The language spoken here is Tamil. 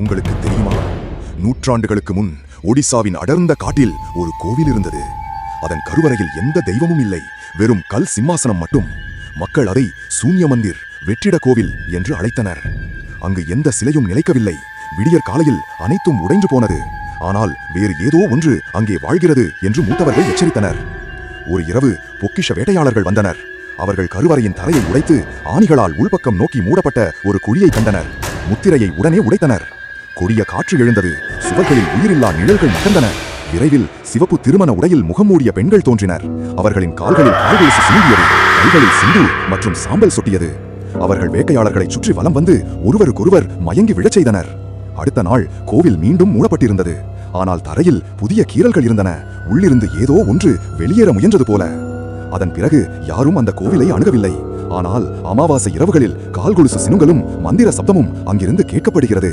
உங்களுக்கு தெரியுமா? நூற்றாண்டுகளுக்கு முன் ஒடிசாவின் அடர்ந்த காட்டில் ஒரு கோவில் இருந்தது. அதன் கருவறையில் எந்த தெய்வமும் இல்லை. வெறும் கல் சிம்மாசனம் மட்டும். மக்கள் அதை சூன்ய மந்திர் வெற்றிட கோவில் என்று அழைத்தனர். அங்கு எந்த சிலையும் நிலைக்கவில்லை. விடியற் காலையில் அனைத்தும் உடைந்து போனது. ஆனால் வேறு ஏதோ ஒன்று அங்கே வாழ்கிறது என்று மூத்தவர்கள் எச்சரித்தனர். ஒரு இரவு பொக்கிஷ வேட்டையாளர்கள் வந்தனர். அவர்கள் கருவறையின் தரையை உடைத்து ஆணிகளால் உள்பக்கம் நோக்கி மூடப்பட்ட ஒரு குழியை கண்டனர். முத்திரையை உடனே உடைத்தனர். கொடிய காற்று எழுந்தது. சுவர்களில் உயிரில்லா நிழல்கள் நகர்ந்தன. விரைவில் சிவப்பு திருமண உடையில் முகமூடிய பெண்கள் தோன்றினர். அவர்களின் கால்களில் கால்கொலுசு சிந்தியது கைகளில் சிந்து மற்றும் சாம்பல் சொட்டியது. அவர்கள் வேட்டையாளர்களை சுற்றி வலம் வந்து ஒருவருக்கொருவர் மயங்கி விழச் செய்தனர். அடுத்த நாள் கோவில் மீண்டும் மூடப்பட்டிருந்தது. ஆனால் தரையில் புதிய கீறல்கள் இருந்தன. உள்ளிருந்து ஏதோ ஒன்று வெளியேற முயன்றது போல. அதன் பிறகு யாரும் அந்த கோவிலை அணுகவில்லை. ஆனால் அமாவாசை இரவுகளில் கால்கொலுசு சினுங்களும் மந்திர சப்தமும் அங்கிருந்து கேட்கப்படுகிறது.